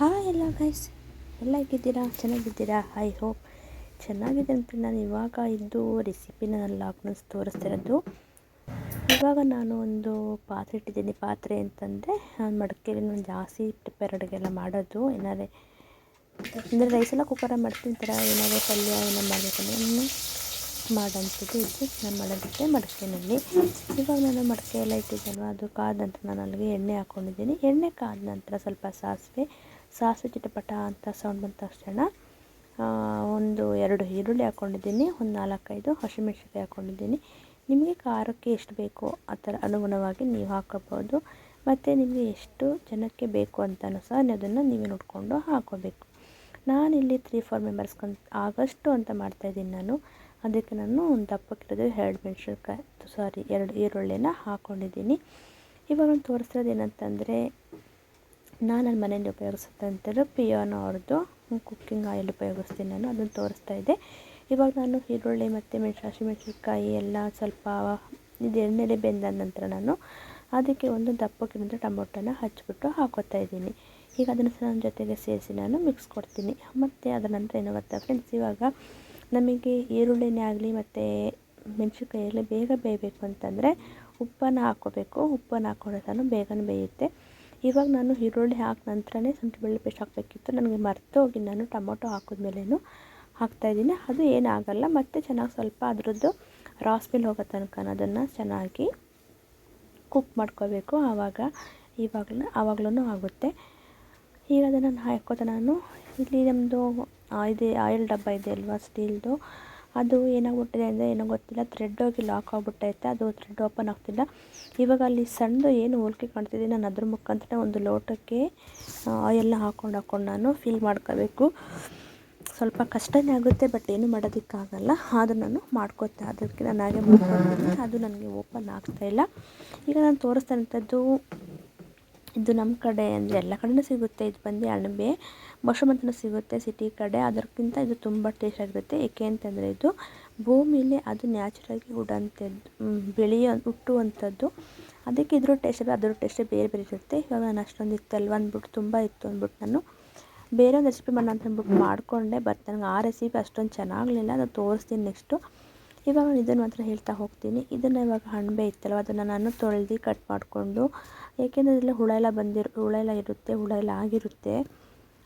Hi ಎಲ್ಲ guys ಎಲ್ಲ ಹೇಗಿದ್ದೀರಾ? ಚೆನ್ನಾಗಿದ್ದೀರಾ? ಐ ಹೋಪ್ ಚೆನ್ನಾಗಿದೆ ಅಂತ ನಾನು ಇವಾಗ ಇದ್ದು ರೆಸಿಪಿನ ನಾನು ತೋರಿಸ್ತಿರೋದು ಇವಾಗ ನಾನು ಒಂದು ಪಾತ್ರೆ ಇಟ್ಟಿದ್ದೀನಿ. ಪಾತ್ರೆ ಅಂತಂದರೆ, ನಾನು ಮಡಕೆಯಲ್ಲಿ ನಾನು ಜಾಸ್ತಿ ಪ್ರಿಪೇರ್ ಅಡುಗೆ ಎಲ್ಲ ಮಾಡೋದು. ಏನಾದ್ರೆ, ಅಂದರೆ ರೈಸ್ ಎಲ್ಲ ಕುಕ್ಕರ ಮಾಡ್ತೀನಿ ಥರ. ಏನಾದರೂ ಪಲ್ಯ ಏನೋ ಮಾಡಬೇಕಂದ್ರೆ ಮಾಡೋಂಥದ್ದು ಇದು ನಾನು ಮಾಡೋದಕ್ಕೆ ಮಡಕೆಯಲ್ಲಿ ಇವಾಗ ನಾನು ಮಡಕೆ ಎಲ್ಲ ಇಟ್ಟಿದ್ದಲ್ವ? ಅದು ಕಾದ ನಂತರ ನಾನು ಅಲ್ಲಿಗೆ ಎಣ್ಣೆ ಹಾಕ್ಕೊಂಡಿದ್ದೀನಿ ಎಣ್ಣೆ ಕಾದ ನಂತರ ಸ್ವಲ್ಪ ಸಾಸಿವೆ ಸಾಸಿವೆ ಚಿಟಪಟ ಅಂತ ಸೌಂಡ್ ಬಂದ ತಕ್ಷಣ ಒಂದು ಎರಡು ಈರುಳ್ಳಿ ಹಾಕ್ಕೊಂಡಿದ್ದೀನಿ ಒಂದು ನಾಲ್ಕೈದು ಹಸಿಮೆಣ್ಸಿನ್ಕಾಯಿ ಹಾಕ್ಕೊಂಡಿದ್ದೀನಿ ನಿಮಗೆ ಖಾರಕ್ಕೆ ಎಷ್ಟು ಬೇಕೋ ಆ ಥರ ಅನುಗುಣವಾಗಿ ನೀವು ಹಾಕೋಬೋದು ಮತ್ತು ನಿಮಗೆ ಎಷ್ಟು ಜನಕ್ಕೆ ಬೇಕು ಅಂತಲೂ ಸಹ ಅದನ್ನು ನೀವೇ ನೋಡಿಕೊಂಡು ಹಾಕೋಬೇಕು. ನಾನಿಲ್ಲಿ ತ್ರೀ ಫೋರ್ ಮೆಂಬರ್ಸ್ಗೆ ಆಗಷ್ಟು ಅಂತ ಮಾಡ್ತಾಯಿದ್ದೀನಿ ನಾನು. ಅದಕ್ಕೆ ನಾನು ಒಂದು ದಪ್ಪಕ್ಕಿರೋದು ಎರಡು ಮೆಣಸಿನ್ಕಾಯಿ ಸಾರಿ ಎರಡು ಈರುಳ್ಳಿನ ಹಾಕ್ಕೊಂಡಿದ್ದೀನಿ ಇವಾಗ ನಾನು ಏನಂತಂದರೆ ನಾನು ನನ್ನ ಮನೆಯಲ್ಲಿ ಉಪಯೋಗಿಸ್ತಂಥದ್ದು ಪಿಯೋನೋ ಅವ್ರದ್ದು ಕುಕ್ಕಿಂಗ್ ಆಯಿಲ್ ಉಪಯೋಗಿಸ್ತೀನಿ ನಾನು, ಅದನ್ನು ತೋರಿಸ್ತಾ ಇದ್ದೆ ಇವಾಗ ನಾನು ಈರುಳ್ಳಿ ಮತ್ತು ಮೆಣಸು, ಹಸಿಮೆಣ್ಸಿನ್ಕಾಯಿ ಎಲ್ಲ ಸ್ವಲ್ಪ ಇದು ಎಣ್ಣೆಲೆ ಬೆಂದ ನಂತರ ನಾನು ಅದಕ್ಕೆ ಒಂದು ದಪ್ಪಕ್ಕಿಂತ ಟೊಮೊಟೊನ ಹಚ್ಚಿಬಿಟ್ಟು ಹಾಕೋತಾ ಇದ್ದೀನಿ. ಈಗ ಅದನ್ನು ಸಹ ನನ್ನ ಜೊತೆಗೆ ಸೇರಿಸಿ ನಾನು ಮಿಕ್ಸ್ ಕೊಡ್ತೀನಿ. ಮತ್ತು ಅದರ ನಂತರ ಏನು ಗೊತ್ತಾ ಫ್ರೆಂಡ್ಸ್ ಇವಾಗ ನಮಗೆ ಈರುಳ್ಳಿನೇ ಆಗಲಿ ಮತ್ತು ಮೆಣಸಿನ್ಕಾಯಿ ಆಗಲಿ ಬೇಗ ಬೇಯಬೇಕು ಅಂತಂದರೆ ಉಪ್ಪನ್ನು ಹಾಕೋಬೇಕು ಉಪ್ಪನ್ನು ಹಾಕೊಂಡ್ರೆ ಬೇಗನೆ ಬೇಯುತ್ತೆ. ಇವಾಗ ನಾನು ಈರುಳ್ಳಿ ಹಾಕಿ ನಂತರನೇ ಶುಂಠಿ ಬೆಳ್ಳುಳ್ಳಿ ಪೇಸ್ಟ್ ಹಾಕಬೇಕಿತ್ತು. ನನಗೆ ಮರೆತೋಗಿ ನಾನು ಟೊಮೊಟೊ ಹಾಕಿದ್ಮೇಲೇನು ಹಾಕ್ತಾಯಿದ್ದೀನಿ ಅದು ಏನಾಗಲ್ಲ ಮತ್ತು ಚೆನ್ನಾಗಿ ಸ್ವಲ್ಪ ಅದರದ್ದು ರಾಸ್ ಹೋಗೋ ತನಕ ಅದನ್ನು ಚೆನ್ನಾಗಿ ಕುಕ್ ಮಾಡ್ಕೋಬೇಕು. ಆವಾಗ ಇವಾಗಲೂ ಆವಾಗಲೂ ಆಗುತ್ತೆ. ಈಗ ಅದನ್ನು ಹಾಕೋತ ನಾನು. ಇಲ್ಲಿ ನಮ್ಮದು ಇದೆ ಆಯಿಲ್ ಡಬ್ಬ ಇದೆ ಅಲ್ವಾ? ಸ್ಟೀಲ್ದು ಅದು ಏನಾಗ್ಬಿಟ್ಟಿದೆ ಅಂದರೆ ಏನೋ ಗೊತ್ತಿಲ್ಲ ಥ್ರೆಡ್ ಹೋಗಿ ಲಾಕ್ ಆಗಿಬಿಟ್ಟೈತೆ, ಅದು ಥ್ರೆಡ್ ಓಪನ್ ಆಗ್ತಿಲ್ಲ. ಇವಾಗ ಅಲ್ಲಿ ಸಣ್ಣದು ಏನು ಹೋಲ್ಕೆ ಕಾಣ್ತಿದೆ, ನಾನು ಅದ್ರ ಮುಖಾಂತರ ಒಂದು ಲೋಟಕ್ಕೆ ಆಯಿಲ್ನ ಹಾಕ್ಕೊಂಡು ಹಾಕ್ಕೊಂಡು ನಾನು ಫಿಲ್ ಮಾಡ್ಕೋಬೇಕು. ಸ್ವಲ್ಪ ಕಷ್ಟನೇ ಆಗುತ್ತೆ ಬಟ್ ಏನು ಮಾಡೋದಕ್ಕಾಗಲ್ಲ. ಆದರೂ ನಾನು ಮಾಡ್ಕೋತೆ ಅದಕ್ಕೆ ನಾನು ಹಾಗೆ ಮಾಡ್ಕೊಂಡಿದ್ದೀನಿ. ಅದು ನನಗೆ ಓಪನ್ ಆಗ್ತಾಯಿಲ್ಲ ಈಗ ನಾನು ತೋರಿಸ್ತಾ ಇರೋಂಥದ್ದು ಇದು ನಮ್ಮ ಕಡೆ ಅಂದರೆ ಎಲ್ಲ ಕಡೆಯೂ ಸಿಗುತ್ತೆ. ಇದು ಬಂದು ಅಣಬೆ ಮಶ್ರೂಮ್ ಸಿಗುತ್ತೆ ಸಿಟಿ ಕಡೆ. ಅದಕ್ಕಿಂತ ಇದು ತುಂಬ ಟೇಸ್ಟ್ ಆಗಿರುತ್ತೆ. ಏಕೆ ಅಂತಂದರೆ ಇದು ಭೂಮಿಲಿ ಅದು ನ್ಯಾಚುರಾಗಿ ಉಡಂಥದ್ದು ಬೆಳೆಯೋ, ಹುಟ್ಟುವಂಥದ್ದು. ಅದಕ್ಕೆ ಇದ್ರ ಟೇಸ್ಟ್ ಅದ್ರ ಟೇಸ್ಟೇ ಬೇರೆ ಬೇರೆ ಇರುತ್ತೆ. ಇವಾಗ ನಾನು ಅಷ್ಟೊಂದು ಇತ್ತಲ್ವ ಅಂದ್ಬಿಟ್ಟು ತುಂಬ ಇತ್ತು ಅಂದ್ಬಿಟ್ಟು ನಾನು. ಬೇರೆ ಒಂದು ರೆಸಿಪಿ ಮಾಡೋಣ ಅಂತ ಅಂದ್ಬಿಟ್ಟು ಮಾಡಿಕೊಂಡೆ ಬಟ್ ನನಗೆ ಆ ರೆಸಿಪಿ ಅಷ್ಟೊಂದು ಚೆನ್ನಾಗಲಿಲ್ಲ. ನಾನು ತೋರಿಸ್ತೀನಿ ನೆಕ್ಸ್ಟು ಇವಾಗ ನಾನು ಇದನ್ನು ಮಾತ್ರ ಹೇಳ್ತಾ ಹೋಗ್ತೀನಿ. ಇದನ್ನು ಇವಾಗ ಹಣ್ಬೆ ಇತ್ತಲ್ವ, ಅದನ್ನು ನಾನು ತೊಳೆದು ಕಟ್ ಮಾಡಿಕೊಂಡು ಏಕೆಂದರೆ ಇದರಲ್ಲಿ ಹುಳ ಎಲ್ಲ ಬಂದಿರೋ, ಹುಳ ಎಲ್ಲ ಇರುತ್ತೆ, ಹುಳ ಎಲ್ಲ ಆಗಿರುತ್ತೆ.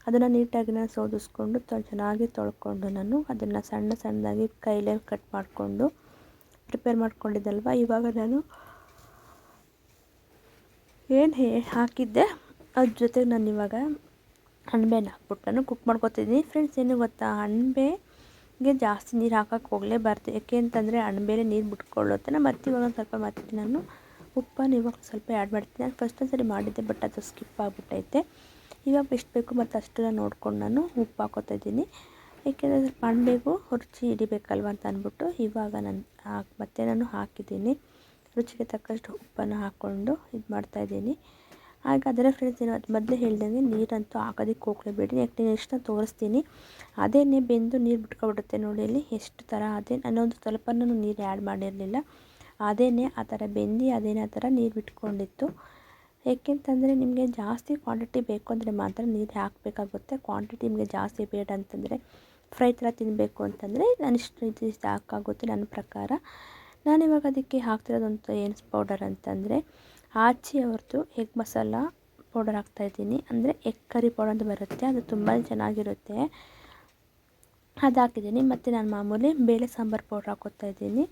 ಅದನ್ನು ನೀಟಾಗಿ ನಾನು ಸೋದಿಸ್ಕೊಂಡು ತೊ ಚೆನ್ನಾಗಿ ತೊಳ್ಕೊಂಡು ನಾನು ಅದನ್ನು ಸಣ್ಣ ಸಣ್ಣದಾಗಿ ಕೈಲೇ ಕಟ್ ಮಾಡಿಕೊಂಡು ಪ್ರಿಪೇರ್ ಮಾಡ್ಕೊಂಡಿದ್ದಲ್ವ? ಇವಾಗ ನಾನು ಏನು ಹೇ, ಹಾಕಿದ್ದೆ. ಅದ್ರ ಜೊತೆಗೆ ನಾನು ಇವಾಗ ಅಣಬೆನ ಹಾಕ್ಬಿಟ್ಟು ನಾನು ಕುಕ್ ಮಾಡ್ಕೊತಿದ್ದೀನಿ. ಫ್ರೆಂಡ್ಸ್ ಏನು ಗೊತ್ತಾ? ಅಣಬೆಗೆ ಜಾಸ್ತಿ ನೀರು ಹಾಕೋಕ್ಕೆ ಹೋಗಲೇಬಾರ್ದು ಯಾಕೆ ಅಂತಂದರೆ ಮೇಲೆ ನೀರು ಬಿಟ್ಕೊಳ್ಳುತ್ತೆ. ನಾನು ಮತ್ತೆ ಇವಾಗ ಸ್ವಲ್ಪ ಮತ್ತೆ ನಾನು. ಉಪ್ಪನ್ನು ಇವಾಗ ಸ್ವಲ್ಪ ಆ್ಯಡ್ ಮಾಡ್ತೀನಿ. ನಾನು ಫಸ್ಟ್ ಒಂದು ಸರಿ ಮಾಡಿದ್ದೆ ಬಟ್ ಅದು ಸ್ಕಿಪ್ ಆಗಿಬಿಟ್ಟೈತೆ. ಇವಾಗ ಎಷ್ಟು ಬೇಕು ಮತ್ತು ಅಷ್ಟನ್ನು ನೋಡ್ಕೊಂಡು ನಾನು ಉಪ್ಪು ಹಾಕೋತಾ ಇದ್ದೀನಿ. ಏಕೆಂದರೆ ಸ್ವಲ್ಪ ರುಚಿ ಹಿಡಿಬೇಕಲ್ವ ಅಂತ ಅಂದ್ಬಿಟ್ಟು ಇವಾಗ ನಾನು ಹಾಕಿ ಮತ್ತೆ ನಾನು ಹಾಕಿದ್ದೀನಿ. ರುಚಿಗೆ ತಕ್ಕಷ್ಟು ಉಪ್ಪನ್ನು ಹಾಕ್ಕೊಂಡು ಇದು ಮಾಡ್ತಾಯಿದ್ದೀನಿ ಆಗ ಅದರ ಫ್ರೆಂಡ್ಸ್ ಏನು ಮೊದಲೇ ಹೇಳ್ದಂಗೆ ನೀರಂತೂ ಹಾಕೋದಕ್ಕೆ ಹೋಗಲೇಬೇಡಿ ಯಾಕೆ ನೆಕ್ಸ್ಟ್ ನಾನು ತೋರಿಸ್ತೀನಿ, ಅದೇನೇ ಬೆಂದು ನೀರು ಬಿಟ್ಕೊಬಿಡುತ್ತೆ ನೋಡಿ ಇಲ್ಲಿ ಎಷ್ಟು ಥರ ಅದೇ ಒಂದು ಸ್ವಲ್ಪನೂ ನೀರು ಆ್ಯಡ್ ಮಾಡಿರಲಿಲ್ಲ. ಅದೇನೇ ಆ ಥರ ಬೆಂದು, ಅದೇನೇ ಆ ಥರ ನೀರು ಬಿಟ್ಕೊಂಡಿತ್ತು. ಏಕೆಂತಂದರೆ ನಿಮಗೆ ಜಾಸ್ತಿ ಕ್ವಾಂಟಿಟಿ ಬೇಕು ಅಂದರೆ ಮಾತ್ರ ನೀರು ಹಾಕಬೇಕಾಗುತ್ತೆ. ಕ್ವಾಂಟಿಟಿ ನಿಮಗೆ ಜಾಸ್ತಿ ಬೇಡ ಅಂತಂದರೆ ಫ್ರೈ ಥರ ತಿನ್ನಬೇಕು ಅಂತಂದರೆ ನಾನು ಇಷ್ಟು ಇದು ಸಾಕಾಗುತ್ತೆ ನನ್ನ ಪ್ರಕಾರ. ನಾನು ನಾನಿವಾಗ ಅದಕ್ಕೆ ಹಾಕ್ತಿರೋದಂತ ಏನು ಪೌಡರ್ ಅಂತಂದರೆ ಆಚಿ ಅವ್ರದ್ದು ಎಗ್ ಮಸಾಲ ಪೌಡರ್ ಹಾಕ್ತಾಯಿದ್ದೀನಿ ಅಂದರೆ ಎಗ್ ಕರಿ ಪೌಡರ್ ಅಂತ ಬರುತ್ತೆ. ಅದು ತುಂಬ ಚೆನ್ನಾಗಿರುತ್ತೆ. ಅದು ಹಾಕಿದ್ದೀನಿ. ಮತ್ತು ನಾನು ಮಾಮೂಲಿ ಬೇಳೆ ಸಾಂಬಾರು ಪೌಡ್ರ್ ಹಾಕೋತಾ ಇದ್ದೀನಿ.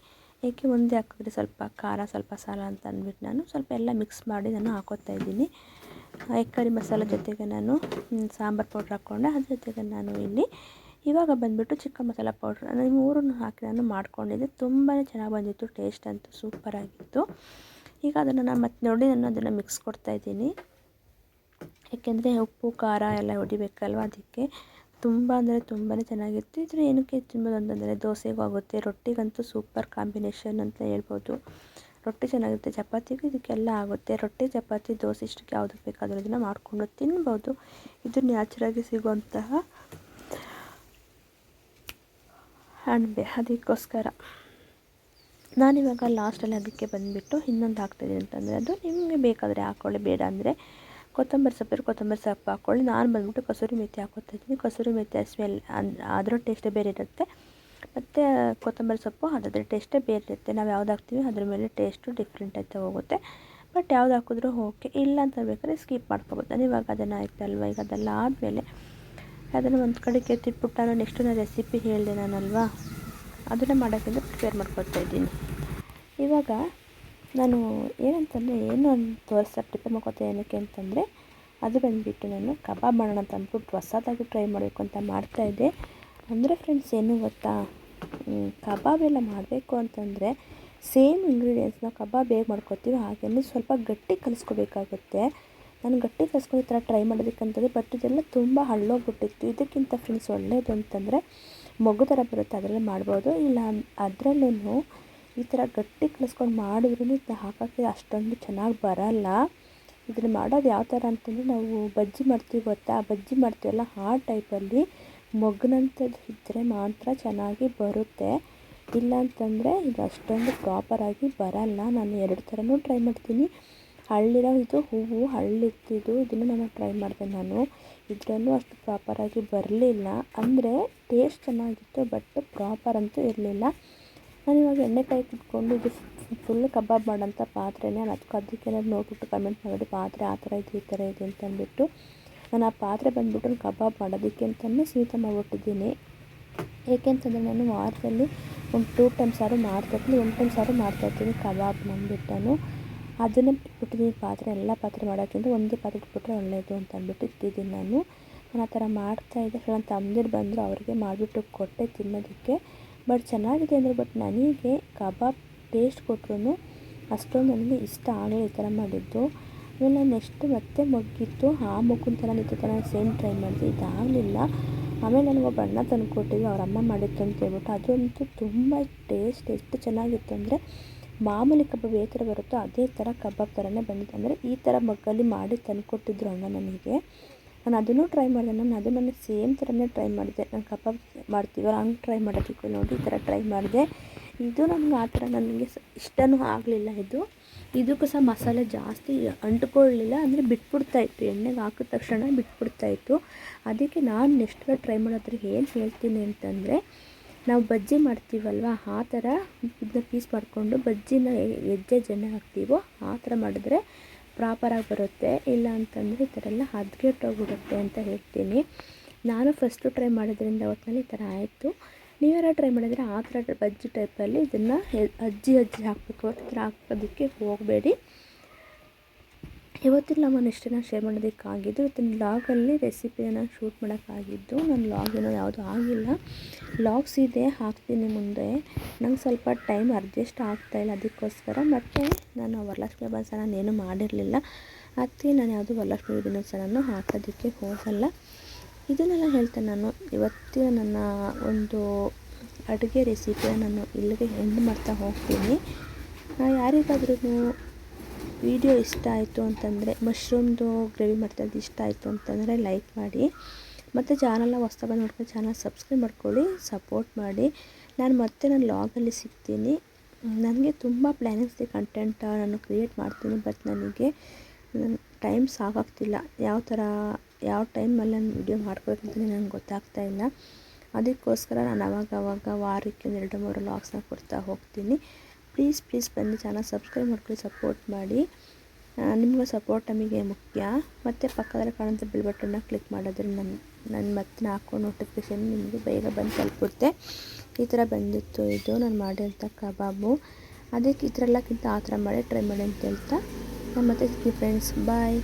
ಏಕೆ ಒಂದೇ ಹಾಕಿದ್ರೆ ಸ್ವಲ್ಪ ಖಾರ, ಸ್ವಲ್ಪ ಸಾಲ ಅಂತ ಅಂದ್ಬಿಟ್ಟು ನಾನು ಸ್ವಲ್ಪ ಎಲ್ಲ ಮಿಕ್ಸ್ ಮಾಡಿ ನಾನು ಹಾಕೋತಾ ಇದ್ದೀನಿ. ಎಗ್ ಕರಿ ಮಸಾಲ ಜೊತೆಗೆ ನಾನು ಸಾಂಬಾರು ಪೌಡ್ರ್ ಹಾಕ್ಕೊಂಡೆ ಅದ್ರ ಜೊತೆಗೆ ನಾನು ಇಲ್ಲಿ ಇವಾಗ ಬಂದುಬಿಟ್ಟು ಚಿಕ್ಕ ಮಸಾಲ ಪೌಡ್ರ್ ನಾನು ಮೂರನ್ನು ಹಾಕಿ ನಾನು ಮಾಡ್ಕೊಂಡಿದ್ದೆ. ತುಂಬಾ ಚೆನ್ನಾಗಿ ಬಂದಿತ್ತು. ಟೇಸ್ಟ್ ಅಂತೂ ಸೂಪರಾಗಿತ್ತು ಈಗ ಅದನ್ನು ನಾನು ಮತ್ತೆ ನೋಡಿ ನಾನು ಅದನ್ನು ಮಿಕ್ಸ್ ಕೊಡ್ತಾಯಿದ್ದೀನಿ ಯಾಕೆಂದರೆ ಉಪ್ಪು, ಖಾರ ಎಲ್ಲ ಹೊಡಿಬೇಕಲ್ವ ಅದಕ್ಕೆ. ತುಂಬ ಅಂದರೆ ತುಂಬಾ ಚೆನ್ನಾಗಿತ್ತು ಇದ್ರ ಏನಕ್ಕೆ ತಿನ್ಬೋದು ಅಂತಂದರೆ ದೋಸೆಗೂ ಆಗುತ್ತೆ. ರೊಟ್ಟಿಗಂತೂ ಸೂಪರ್ ಕಾಂಬಿನೇಷನ್ ಅಂತ ಹೇಳ್ಬೋದು. ರೊಟ್ಟಿ ಚೆನ್ನಾಗಿರುತ್ತೆ, ಚಪಾತಿಗೂ ಇದಕ್ಕೆಲ್ಲ ಆಗುತ್ತೆ. ರೊಟ್ಟಿ, ಚಪಾತಿ, ದೋಸೆ ಇಷ್ಟಕ್ಕೆ ಯಾವುದಕ್ಕೆ ಬೇಕಾದರೂ ಇದನ್ನು ಮಾಡಿಕೊಂಡು ತಿನ್ಬೋದು. ಇದು ನ್ಯಾಚುರಾಗಿ ಸಿಗುವಂತಹ ಅಣಬೆ ಅದಕ್ಕೋಸ್ಕರ. ನಾನಿವಾಗ ಲಾಸ್ಟಲ್ಲಿ ಅದಕ್ಕೆ ಬಂದುಬಿಟ್ಟು ಇನ್ನೊಂದು ಹಾಕ್ತಿದ್ದೀನಿ ಅಂತಂದರೆ ಅದು ನಿಮಗೆ ಬೇಕಾದರೆ ಹಾಕ್ಕೊಳ್ಳಿ ಬೇಡ ಅಂದರೆ ಕೊತ್ತಂಬರಿ ಸೊಪ್ಪಿರು ಕೊತ್ತಂಬರಿ ಸೊಪ್ಪು ಹಾಕ್ಕೊಳ್ಳಿ ನಾನು ಬಂದುಬಿಟ್ಟು ಕಸೂರಿ ಮೆಥಿ ಹಾಕೋತಾ ಇದ್ದೀನಿ. ಕಸೂರಿ ಮೆಥಿ ಸ್ಮೆಲ್ ಅದರ ಟೇಸ್ಟೇ ಬೇರೆ ಇರುತ್ತೆ. ಮತ್ತು ಕೊತ್ತಂಬರಿ ಸೊಪ್ಪು ಅದರ ಟೇಸ್ಟೇ ಬೇರೆ ಇರುತ್ತೆ. ನಾವು ಯಾವ್ದು ಹಾಕ್ತೀವಿ ಅದ್ರ ಮೇಲೆ ಟೇಸ್ಟು ಡಿಫ್ರೆಂಟ್ ಆಯ್ತಾ ಹೋಗುತ್ತೆ. ಬಟ್ ಯಾವ್ದು ಹಾಕಿದ್ರೂ ಓಕೆ ಇಲ್ಲ ಅಂತ ಬೇಕಾದ್ರೆ ಸ್ಕಿಪ್ ಮಾಡ್ಕೊಬೋದು. ನಾನು ಇವಾಗ ಅದನ್ನು ಆಯ್ತಲ್ವ ಈಗ ಅದೆಲ್ಲ ಆದಮೇಲೆ ಅದನ್ನು ಒಂದು ಕಡೆ ಕೆತ್ತಿಟ್ಬಿಟ್ಟು ನಾನು ನೆಕ್ಸ್ಟು ನಾನು ರೆಸಿಪಿ ಹೇಳಿದೆ ನಾನಲ್ವಾ? ಅದನ್ನು ಮಾಡೋಕ್ಕಿಂತ ಪ್ರಿಪೇರ್ ಮಾಡ್ಕೊಳ್ತಾ ಇದ್ದೀನಿ. ಇವಾಗ ನಾನು ಏನಂತಂದರೆ, ಏನು ಅಂತ ತೋರಿಸ್ತಾ ಪ್ರಿಪೇರ್ ಮಾಡ್ಕೊತಾ ಏನಕ್ಕೆ ಅಂತಂದರೆ, ಅದು ಬಂದುಬಿಟ್ಟು ನಾನು ಕಬಾಬ್ ಮಾಡೋಣ ಅಂತ ಅಂದ್ಬಿಟ್ಟು ಹೊಸದಾಗಿ ಟ್ರೈ ಮಾಡಬೇಕು ಅಂತ ಮಾಡ್ತಾಯಿದ್ದೆ ಅಂದರೆ ಫ್ರೆಂಡ್ಸ್ ಏನು ಗೊತ್ತಾ? ಕಬಾಬ್ ಎಲ್ಲ ಮಾಡಬೇಕು ಅಂತಂದರೆ ಸೇಮ್ ಇಂಗ್ರೀಡಿಯೆಂಟ್ಸ್ನ ಕಬಾಬ್ ಹೇಗೆ ಮಾಡ್ಕೊತೀವೋ ಹಾಗೆಯೇ ಸ್ವಲ್ಪ ಗಟ್ಟಿ ಕಲಿಸ್ಕೋಬೇಕಾಗುತ್ತೆ. ನಾನು ಗಟ್ಟಿ ಕಸ್ಕೊಂಡು ಈ ಥರ ಟ್ರೈ ಮಾಡೋದಕ್ಕಂತಂದರೆ ಬಟ್ ಇದೆಲ್ಲ ತುಂಬ ಹಳ್ಳೋಗ್ಬಿಟ್ಟಿತ್ತು. ಇದಕ್ಕಿಂತ ಫ್ರೆಂಡ್ಸ್ ಒಳ್ಳೆಯದು ಅಂತಂದರೆ, ಮಗು ಥರ ಬರುತ್ತೆ, ಅದರಲ್ಲಿ ಮಾಡ್ಬೋದು. ಇಲ್ಲ ಅದರಲ್ಲೂ ಈ ಥರ ಗಟ್ಟಿ ಕಲಿಸ್ಕೊಂಡು ಮಾಡಿದ್ರೂ ಇದು ಹಾಕೋಕ್ಕೆ ಅಷ್ಟೊಂದು ಚೆನ್ನಾಗಿ ಬರಲ್ಲ. ಇದನ್ನು ಮಾಡೋದು ಯಾವ ಥರ ಅಂತಂದರೆ, ನಾವು ಬಜ್ಜಿ ಮಾಡ್ತೀವಿ ಗೊತ್ತಾ? ಬಜ್ಜಿ ಮಾಡ್ತೀವಲ್ಲ, ಆ ಟೈಪಲ್ಲಿ ಮಗ್ನಂಥದ್ದು ಇದ್ದರೆ ಮಾತ್ರ ಚೆನ್ನಾಗಿ ಬರುತ್ತೆ. ಇಲ್ಲ ಅಂತಂದರೆ, ಇದು ಅಷ್ಟೊಂದು ಪ್ರಾಪರಾಗಿ ಬರಲ್ಲ. ನಾನು ಎರಡು ಥರನೂ ಟ್ರೈ ಮಾಡ್ತೀನಿ. ಹಳ್ಳಿರೋ ಇದು ಹೂವು ಹಳ್ಳಿತ್ತಿದ್ದು ಇದನ್ನು ನಾನು ಟ್ರೈ ಮಾಡಿದೆ ನಾನು. ಇದರಲ್ಲೂ ಅಷ್ಟು ಪ್ರಾಪರಾಗಿ ಬರಲಿಲ್ಲ. ಅಂದರೆ ಟೇಸ್ಟ್ ಚೆನ್ನಾಗಿತ್ತು ಬಟ್ ಪ್ರಾಪರ್ ಅಂತೂ ಇರಲಿಲ್ಲ. ನಾನು ಇವಾಗ ಎಣ್ಣೆ ಕಾಯಿ ಕುಟ್ಕೊಂಡು ಇದು ಫುಲ್ ಕಬಾಬ್ ಮಾಡೋಂಥ ಪಾತ್ರೆನೇ ನಾನು ಅದಕ್ಕೆ ಅದಕ್ಕೆ ಏನಾದ್ರು ನೋಡಿಬಿಟ್ಟು ಕಮೆಂಟ್ ಮಾಡಿ ಪಾತ್ರೆ ಆ ಥರ ಇದೆ ಈ ಥರ ಇದೆ ಅಂತ ಅಂದ್ಬಿಟ್ಟು ನಾನು ಆ ಪಾತ್ರೆ ಬಂದುಬಿಟ್ಟು ಕಬಾಬ್ ಮಾಡೋದಕ್ಕೆ ಅಂತಲೂ ಸೀತ ಮಾಡಿಬಿಟ್ಟಿದ್ದೀನಿ ಏಕೆಂತಂದರೆ ನಾನು ವಾರದಲ್ಲಿ ಒಂದು ಟೂ ಟೈಮ್ಸ್ ಸಾರು ಮಾಡ್ತಾಯಿರ್ತೀನಿ ಒಂದು ಟೈಮ್ ಸಾರು ಮಾಡ್ತಾಯಿರ್ತೀನಿ ಕಬಾಬ್ ಬಂದುಬಿಟ್ಟು ಅದನ್ನೇ ಬಿಟ್ಬಿಟ್ಟಿದ್ದೀನಿ ಪಾತ್ರೆ, ಎಲ್ಲ ಪಾತ್ರೆ ಮಾಡೋಕ್ಕಿಂತ ಒಂದೇ ಪಾತ್ರೆ ಇಟ್ಬಿಟ್ರೆ ಒಳ್ಳೆಯದು ಅಂತ ಅಂದ್ಬಿಟ್ಟು ಇಟ್ಟಿದ್ದೀನಿ ನಾನು. ನಾನು ಆ ಥರ ಮಾಡ್ತಾಯಿದ್ದೆ ನನ್ನ ತಮ್ಮದಿರು ಬಂದರು, ಅವ್ರಿಗೆ ಮಾಡಿಬಿಟ್ಟು ಕೊಟ್ಟೆ ತಿನ್ನೋದಕ್ಕೆ. ಬಟ್ ಚೆನ್ನಾಗಿದೆ ಅಂದರೆ, ಬಟ್ ನನಗೆ ಕಬಾಬ್ ಟೇಸ್ಟ್ ಕೊಟ್ಟರು ಅಷ್ಟೊಂದು ನನಗೆ ಇಷ್ಟ ಆಗಲೇ ಈ ಥರ ಮಾಡಿದ್ದು. ಆಮೇಲೆ ನಾನು ನೆಕ್ಸ್ಟ್ ಮತ್ತೆ ಮೊಗ್ಗಿತ್ತು ಆ ಮೊಗ್ಗಿನ ಥರ ನಿಂತ ಥರ ಸೇಮ್ ಟ್ರೈ ಮಾಡಿದೆ. ಇದಾಗಲಿಲ್ಲ. ಆಮೇಲೆ ನನಗೆ ಒಬ್ಬ ಅಣ್ಣ ತಂದು ಕೊಟ್ಟಿದ್ದು ಅವ್ರ ಅಮ್ಮ ಮಾಡಿತ್ತು ಅಂತ ಹೇಳ್ಬಿಟ್ಟು. ಅದಂತೂ ತುಂಬ ಟೇಸ್ಟ್, ಎಷ್ಟು ಚೆನ್ನಾಗಿತ್ತು ಅಂದರೆ ಮಾಮೂಲಿ ಕಬಾಬ್ ಯಾವ ಥರ ಬರುತ್ತೋ, ಅದೇ ಥರ ಕಬಾಬ್ ಥರನೇ ಬಂದಿತ್ತು ಅಂದರೆ ಈ ಥರ ಮಗ್ಗಲ್ಲಿ ಮಾಡಿ ತಂದುಕೊಟ್ಟಿದ್ರು ಅಣ್ಣ ನನಗೆ. ನಾನು ಅದನ್ನು ಟ್ರೈ ಮಾಡಿದೆ. ನಾನು ಅದು ನನಗೆ ಸೇಮ್ ಥರನೇ ಟ್ರೈ ಮಾಡಿದೆ. ನಾನು ಕಬಾಬ್ ಮಾಡ್ತೀವಲ್ಲ ಹಂಗೆ ಟ್ರೈ ಮಾಡೋದಕ್ಕೆ ನೋಡಿ ಈ ಥರ ಟ್ರೈ ಮಾಡಿದೆ. ಇದು ನನಗೆ ಆ ಥರ ನನಗೆ ಇಷ್ಟನೂ ಆಗಲಿಲ್ಲ ಇದು. ಇದಕ್ಕೂ ಸಹ ಮಸಾಲೆ ಜಾಸ್ತಿ ಅಂಟ್ಕೊಳ್ಳಲಿಲ್ಲ ಅಂದರೆ ಬಿಟ್ಬಿಡ್ತಾಯಿತ್ತು ಎಣ್ಣೆಗೆ ಹಾಕಿದ ತಕ್ಷಣ ಬಿಟ್ಬಿಡ್ತಾಯಿತ್ತು ಅದಕ್ಕೆ ನಾನು ನೆಕ್ಸ್ಟ್ ಟ್ರೈ ಮಾಡೋದ್ರೆ ಏನು ಹೇಳ್ತೀನಿ ಅಂತಂದರೆ ನಾವು ಬಜ್ಜಿ ಮಾಡ್ತೀವಲ್ವ? ಆ ಥರ ಇದನ್ನ ಪೀಸ್ ಮಾಡಿಕೊಂಡು ಬಜ್ಜಿನ ಹೆಜ್ಜೆ ಜನ ಹಾಕ್ತೀವೋ, ಆ ಥರ ಮಾಡಿದ್ರೆ ಪ್ರಾಪರಾಗಿ ಬರುತ್ತೆ. ಇಲ್ಲ ಅಂತಂದರೆ ಈ ಥರ ಎಲ್ಲ ಹದ್ಗೆಟ್ಟೋಗ್ಬಿಡುತ್ತೆ ಅಂತ ಹೇಳ್ತೀನಿ. ನಾನು ಫಸ್ಟು ಟ್ರೈ ಮಾಡಿದ್ರಿಂದ ಒಟ್ಟಿನಲ್ಲಿ ಈ ಥರ ಆಯಿತು. ನೀವ್ಯಾರ ಟ್ರೈ ಮಾಡಿದರೆ ಆ ಥರ ಬಜ್ಜಿ ಟೈಪಲ್ಲಿ ಇದನ್ನು ಅಜ್ಜಿ ಅಜ್ಜಿ ಹಾಕಬೇಕು. ಆ ಥರ ಹಾಕೋದಕ್ಕೆ ಹೋಗಬೇಡಿ. ಇವತ್ತಿನ ನಾನು ಇಷ್ಟನ್ನು ಶೇರ್ ಮಾಡೋದಕ್ಕಾಗಿದ್ದು, ಇವತ್ತಿನ ಲಾಗಲ್ಲಿ ರೆಸಿಪಿಯನ್ನು ಶೂಟ್ ಮಾಡೋಕ್ಕಾಗಿದ್ದು, ನನ್ನ ಲಾಗ್ ಏನೋ ಯಾವುದೂ ಆಗಿಲ್ಲ. ಲಾಗ್ಸ್ ಇದೆ, ಹಾಕ್ತೀನಿ ಮುಂದೆ. ನಂಗೆ ಸ್ವಲ್ಪ ಟೈಮ್ ಅಡ್ಜಸ್ಟ್ ಆಗ್ತಾಯಿಲ್ಲ ಅದಕ್ಕೋಸ್ಕರ, ಮತ್ತು ನಾನು ವರಲಕ್ಷ್ಮಿ ಹಬ್ಬ ಸಹ ನಾನೇನು ಮಾಡಿರಲಿಲ್ಲ. ಅತ್ತಿ, ನಾನು ಯಾವುದು ವರಲಕ್ಷ್ಮಿ ದಿನೋತ್ಸವನೂ ಹಾಕೋದಕ್ಕೆ ಹೋಗಲ್ಲ. ಇದನ್ನೆಲ್ಲ ಹೇಳ್ತೇನೆ ನಾನು. ಇವತ್ತಿನ ನನ್ನ ಒಂದು ಅಡುಗೆ ರೆಸಿಪಿಯ ನಾನು ಇಲ್ಲಿಗೆ ಎಂಡ್ ಮಾಡ್ತಾ ಹೋಗ್ತೀನಿ. ಯಾರಿಗಾದ್ರೂ ವಿಡಿಯೋ ಇಷ್ಟ ಆಯಿತು ಅಂತಂದರೆ ಮಶ್ರೂಮ್ದು ಗ್ರೇವಿ ಮಾಡ್ತಾಯಿದ್ದು ಇಷ್ಟ ಆಯಿತು ಅಂತಂದರೆ ಲೈಕ್ ಮಾಡಿ. ಮತ್ತು ಚಾನಲ್ನ ಹೊಸ್ದಾಗಿ ನೋಡ್ಕೊಂಡು ಚಾನಲ್ ಸಬ್ಸ್ಕ್ರೈಬ್ ಮಾಡ್ಕೊಳ್ಳಿ ಸಪೋರ್ಟ್ ಮಾಡಿ. ನಾನು ಮತ್ತೆ ನಾನು ಲಾಗಲ್ಲಿ ಸಿಗ್ತೀನಿ. ನನಗೆ ತುಂಬ ಪ್ಲ್ಯಾನಿಂಗ್ಸ್ ಇದೆ ಕಂಟೆಂಟ್ ನಾನು ಕ್ರಿಯೇಟ್ ಮಾಡ್ತೀನಿ ಬಟ್ ನನಗೆ ಟೈಮ್ ಸಾಕಾಗ್ತಿಲ್ಲ. ಯಾವ ಥರ ಯಾವ ಟೈಮಲ್ಲಿ ನಾನು ವಿಡಿಯೋ ಮಾಡ್ಕೋಬೇಕಂತಲೇ ನನಗೆ ಗೊತ್ತಾಗ್ತಾ ಇಲ್ಲ. ಅದಕ್ಕೋಸ್ಕರ ನಾನು ಅವಾಗ ಅವಾಗ ವಾರಕ್ಕೆ ಒಂದು ಎರಡು ಮೂರು ಲಾಗ್ಸ್ನ ಕೊಡ್ತಾ ಹೋಗ್ತೀನಿ. ಪ್ಲೀಸ್ ಪ್ಲೀಸ್ ಬನ್ನಿ ಚಾನಲ್ ಸಬ್ಸ್ಕ್ರೈಬ್ ಮಾಡ್ಕೊಳ್ಳಿ ಸಪೋರ್ಟ್ ಮಾಡಿ. ನಿಮಗೂ ಸಪೋರ್ಟ್ ನಮಗೆ ಮುಖ್ಯ. ಮತ್ತು ಪಕ್ಕದಲ್ಲಿ ಕಾಣುವಂಥ ಬಿಲ್ ಬಟನ್ನ ಕ್ಲಿಕ್ ಮಾಡಿದ್ರೆ ನನ್ನ ನನ್ನ ಮತ್ತೆ ಹಾಕೋ ನೋಟಿಫಿಕೇಷನ್ ನಿಮಗೆ ಬೇಗ ಬಂದು ತಲುಪುತ್ತೆ. ಈ ಥರ ಬಂದಿತ್ತು ಇದು, ನಾನು ಮಾಡಿರೋಂಥ ಕಬಾಬು. ಅದಕ್ಕೆ ಈ ಥರ ಎಲ್ಲಕ್ಕಿಂತ ಆ ಥರ ಮಾಡಿ ಟ್ರೈ ಮಾಡಿ ಅಂತ ಹೇಳ್ತಾ ನಮ್ಮ ಮತ್ತೆ ಫ್ರೆಂಡ್ಸ್ ಬಾಯ್